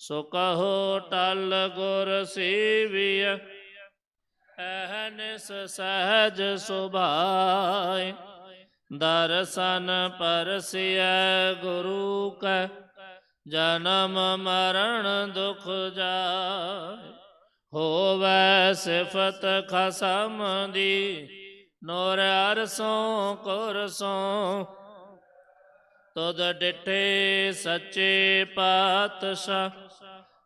ਸੋ ਕਹੋ ਟਲ ਗੁਰ ਸੇਵਿਆ ਅਹਨਿਸ ਸਹਜ ਸੁਭਾਏ ਦਰਸ਼ਨ ਪਰਸਿਐ ਗੁਰੂ ਕੈ, ਜਨਮ ਮਰਨ ਦੁਖ ਜਾਏ ਹੋਵੈ ਸਿਫਤ ਖਸਮ ਦੀ, ਨੋਰ ਅਰਸੋਂ ਕੁਰਸੋਂ ਤੁਧ ਡਿਠੇ ਸੱਚੇ ਪਾਤਸ਼ਾਹ,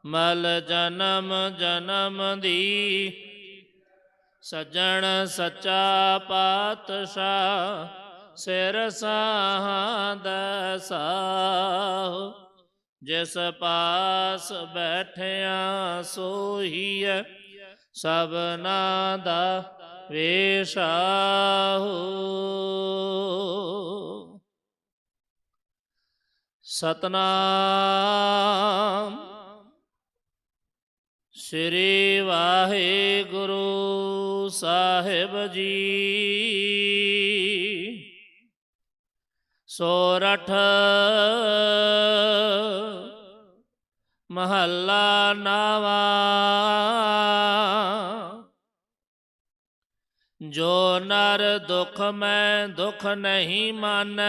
ਮਲ ਜਨਮ ਜਨਮ ਦੀ। ਸਜਣ ਸੱਚਾ ਪਾਤਸ਼ਾਹ, ਸਿਰ ਸਾਹਦ ਸਾਹੁ। ਜਿਸ ਪਾਸ ਬੈਠਿਆ ਸੋਹੀਐ ਸਭਨਾ ਦਾ ਵੇਸ਼ਾਹੂ। ਸਤਨਾਮ ਸ੍ਰੀ ਵਾਹਿਗੁਰੂ ਸਾਹਿਬ ਜੀ ਸੋਰਠ ਮਹੱਲਾ ਨਾਵਾ ਜੋ ਨਰ ਦੁਖ ਮੈਂ ਦੁਖ ਨਹੀਂ ਮਾਨੈ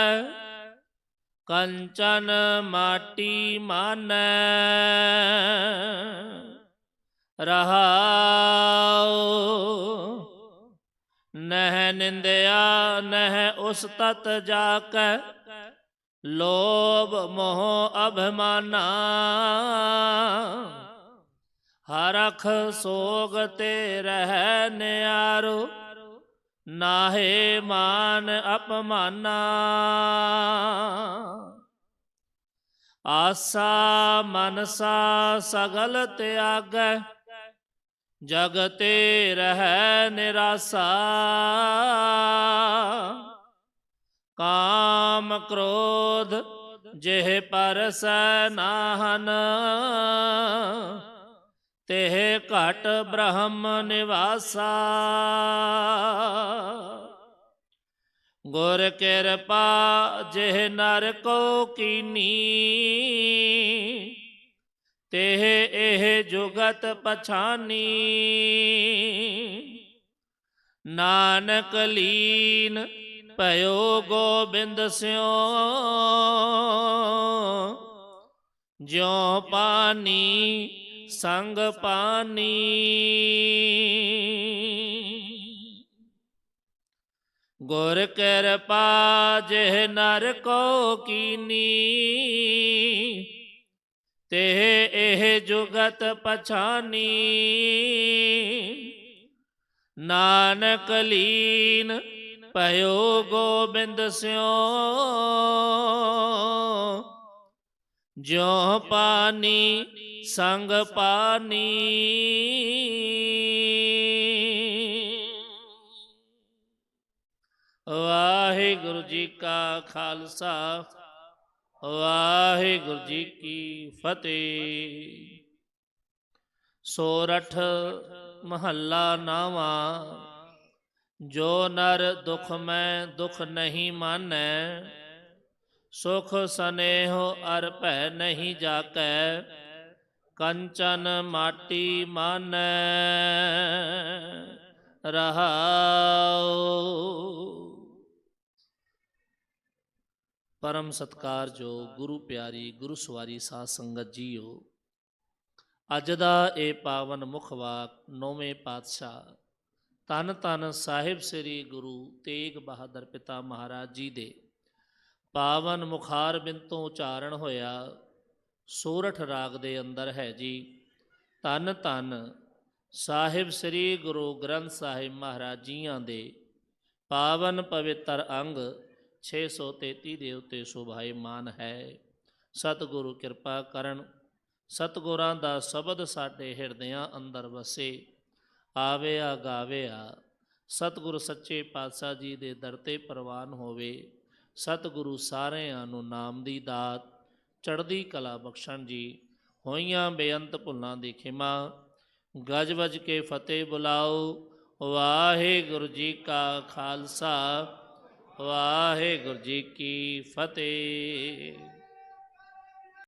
ਕੰਚਨ ਮਾਟੀ ਮਾਨੈ, ਰਹਾਉ। ਨਹਿ ਨਿੰਦਿਆ, ਨਹਿ ਉਸ ਤਤ ਜਾਕੈ, ਲੋਭ ਮੋਹ ਅਭਿਮਾਨਾ। ਹਰਖ ਸੋਗ ਤੇ ਰਹਿ ਨਿਆਰੋ, ਨਾਹੇ ਮਾਨ ਅਪਮਾਨਾ। ਆਸਾ ਮਨਸਾ ਸਗਲ ਤਿਆਗੈ ਜਗ ਤੇ ਰਹਿ ਨਿਰਾਸਾ। ਕਾਮ ਕ੍ਰੋਧ ਜਿਹ ਪਰਸੈ ਨਾਹਨ, ਤਿਹ ਘਟ ਬ੍ਰਹਮ ਨਿਵਾਸਾ। ਗੁਰ ਕਿਰਪਾ ਜਿਹ ਨਰ ਕੋ ਕੀਨੀ, ਤਿਹ ਇਹ ਜੁਗਤ ਪਛਾਨੀ। ਨਾਨਕ ਲੀਨ ਭਇਓ ਗੋਬਿੰਦ ਸਿਓ, ਜਿਉ ਪਾਨੀ ਸੰਗ ਪਾਨੀ। ਗੁਰ ਕਿਰਪਾ ਜਿਹ ਨਰ ਕੋ ਕੀਨੀ, ਤੇ ਇਹ ਜੁਗਤ ਪਛਾਨੀ। ਨਾਨਕ ਲੀਨ ਭਇਓ ਗੋਬਿੰਦ ਸਿਓ, ਜਿਉ ਪਾਨੀ ਸੰਗ ਪਾਨੀ। ਵਾਹਿਗੁਰੂ ਜੀ ਕਾ ਖਾਲਸਾ, ਵਾਹਿਗੁਰੂ ਜੀ ਕੀ ਫਤਿਹ। ਸੋਰਠ ਮਹੱਲਾ ਨਾਵਾ, ਜੋ ਨਰ ਦੁਖ ਮੈਂ ਦੁਖ ਨਹੀਂ ਮਾਨੈ, ਸੁਖ ਸਨੇਹੋ ਅਰ ਭੈ ਨਹੀਂ ਜਾਕੈ, ਕੰਚਨ ਮਾਟੀ ਮਾਨੈ, ਰਹਾਉ। ਪਰਮ ਸਤਕਾਰ ਜੋ ਗੁਰੂ ਪਿਆਰੀ, ਗੁਰੂ ਸਵਾਰੀ ਸਾਧ ਸੰਗਤ ਜੀਓ। ਅੱਜ ਦਾ ਇਹ ਪਾਵਨ ਮੁਖ ਵਾਕ ਨੌਵੇਂ ਪਾਤਸ਼ਾਹ ਤਨ ਤਨ ਸਾਹਿਬ ਸ੍ਰੀ ਗੁਰੂ ਤੇਗ ਬਹਾਦਰ ਪਿਤਾ ਮਹਾਰਾਜ ਜੀ ਦੇ। ਪਾਵਨ ਮੁਖਾਰ ਬਿੰਤੋਂ ਉਚਾਰਨ ਹੋਇਆ, ਸੋਰਠ ਰਾਗ ਦੇ ਅੰਦਰ ਹੈ ਜੀ। ਤਨ ਤਨ ਸਾਹਿਬ ਸ੍ਰੀ ਗੁਰੂ ਗ੍ਰੰਥ ਸਾਹਿਬ ਮਹਾਰਾਜ ਜੀਆਂ ਦੇ ਪਾਵਨ ਪਵਿੱਤਰ ਅੰਗ 633 ਦੇ ਉੱਤੇ ਸ਼ੋਭਾਇਮਾਨ ਹੈ। ਸਤਿਗੁਰੂ ਕਿਰਪਾ ਕਰਨ, ਸਤਿਗੁਰਾਂ ਦਾ ਸ਼ਬਦ ਸਾਡੇ ਹਿਰਦਿਆਂ ਅੰਦਰ ਵਸੇ। ਆਵੇ ਆ ਗਾਵੇ ਆ ਸਤਿਗੁਰ ਸੱਚੇ ਪਾਤਸ਼ਾਹ ਜੀ ਦੇ ਦਰ ਤੇ ਪ੍ਰਵਾਨ ਹੋਵੇ। ਸਤਿਗੁਰੂ ਸਾਰਿਆਂ ਨੂੰ ਨਾਮ ਦੀ ਦਾਤ, ਚੜ੍ਹਦੀ ਕਲਾ ਬਖਸ਼ਣ ਜੀ। ਹੋਈਆਂ ਬੇਅੰਤ ਭੁੱਲਾਂ ਦੀ ਖਿਮਾ, ਗਜ ਵਜ ਕੇ ਫਤਿਹ ਬੁਲਾਓ। ਵਾਹਿਗੁਰੂ ਜੀ ਕਾ ਖਾਲਸਾ। ਵਾਹਿਗੁਰੂ ਜੀ ਕੀ ਫਤਿਹ।